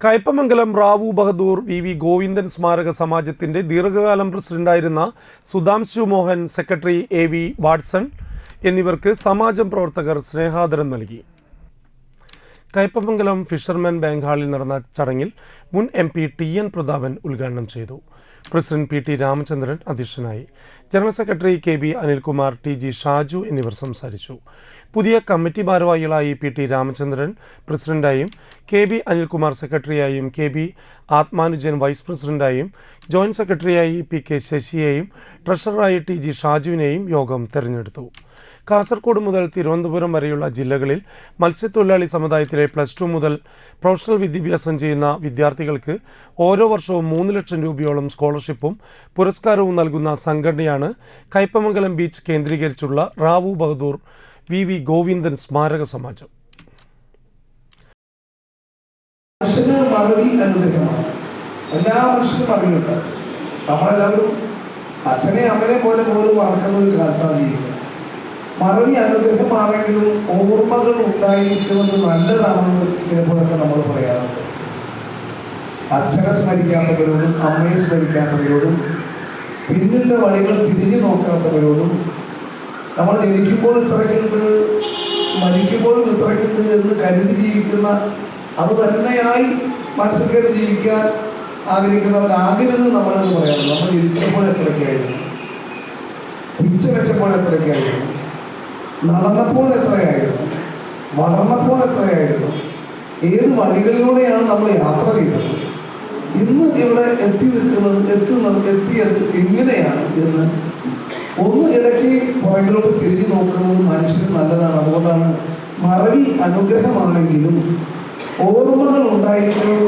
Kaipamangalam Rao Bahadur V V Govindan സ്മാരക സമാജത്തിന്റെ ദീർഘകാലം പ്രസിഡന്റായിരുന്ന Sudhamshu Mohan secretary A V Watson എന്നിവർക്ക് സമാജം പ്രവർത്തകർ സ്നേഹാദരം നൽകി. കയ്പമംഗലം ഫിഷർമാൻ ബാങ്ക് ഹാളിൽ നടന്ന ചടങ്ങിൽ മുൻ M P T N Prathapan ഉദ്ഘാടനം ചെയ്തു. പ്രസിഡന്റ് പി ടി രാമചന്ദ്രൻ അധ്യക്ഷനായി. General secretary K B Anilkumar T G Shaju എന്നിവർ സംസാരിച്ചു. പുതിയ കമ്മിറ്റി ഭാരവാഹികളായി പി ടി രാമചന്ദ്രൻ പ്രസിഡന്റായും കെ ബി അനിൽകുമാർ സെക്രട്ടറിയായും കെ ബി ആത്മാനുജൻ വൈസ് പ്രസിഡന്റായും ജോയിന്റ് സെക്രട്ടറിയായി പി കെ ശശിയെയും ട്രഷററായി ടി ജി ഷാജുവിനെയും യോഗം തെരഞ്ഞെടുത്തു. കാസർഗോഡ് മുതൽ തിരുവനന്തപുരം വരെയുള്ള ജില്ലകളിൽ മത്സ്യത്തൊഴിലാളി സമുദായത്തിലെ പ്ലസ് ടു മുതൽ പ്രൊഫഷണൽ വിദ്യാഭ്യാസം ചെയ്യുന്ന വിദ്യാർത്ഥികൾക്ക് ഓരോ വർഷവും മൂന്ന് ലക്ഷം രൂപയോളം സ്കോളർഷിപ്പും പുരസ്കാരവും നൽകുന്ന സംഘടനയാണ് കയ്പമംഗലം ബീച്ച് കേന്ദ്രീകരിച്ചുള്ള റാവു ബഹദൂർ വി വി ഗോവിന്ദൻ സ്മാരക സമാജം. എല്ലാ നമ്മളെല്ലാവരും അച്ഛനെ അമ്മനെ പോലെ പോലും മറക്കുന്ന ഒരു കാലത്താണ് മറവി അനുഗ്രഹമാണെങ്കിലും ഓർമ്മകൾ ഉണ്ടായിരിക്കുന്നത് നല്ലതാണെന്ന് ചിലപ്പോഴൊക്കെ നമ്മൾ പറയാറുണ്ട്. അച്ഛനെ സ്മരിക്കാത്തവരോടും അമ്മയെ സ്മരിക്കാത്തവരോടും പിന്നിട്ട വഴികൾ തിരിഞ്ഞു നോക്കാത്തവരോടും നമ്മൾ ജനിക്കുമ്പോൾ ഇത്രയ്ക്കുണ്ട് മരിക്കുമ്പോഴും ഇത്രയ്ക്കുണ്ട് എന്ന് കരുതി ജീവിക്കുന്ന അത് തന്നെയായി മനസ്സിൽ കയറി ജീവിക്കാൻ ആഗ്രഹിക്കുന്നവരാകരുത് നമ്മളെന്ന് പറയാറുണ്ട്. നമ്മൾ ജനിച്ചപ്പോൾ എത്രയൊക്കെയായിരുന്നു? പിച്ച വെച്ചപ്പോൾ എത്രയൊക്കെയായിരുന്നു? നടന്നപ്പോൾ എത്രയായിരുന്നു? വളർന്നപ്പോൾ എത്രയായിരുന്നു? ഏത് വഴികളിലൂടെയാണ് നമ്മൾ യാത്ര ചെയ്തത്? ഇന്ന് ഇവിടെ എത്തി നിൽക്കുന്നത് എത്തുന്നത് എത്തിയത് എങ്ങനെയാണ് എന്ന് ഒന്ന് ഇടയ്ക്ക് പുറകിലോട്ട് തിരിഞ്ഞു നോക്കുന്നത് മനുഷ്യന് നല്ലതാണ്. അതുകൊണ്ടാണ് മറവി അനുഗ്രഹമാണെങ്കിലും ഓർമ്മകൾ ഉണ്ടായിരിക്കുന്നത്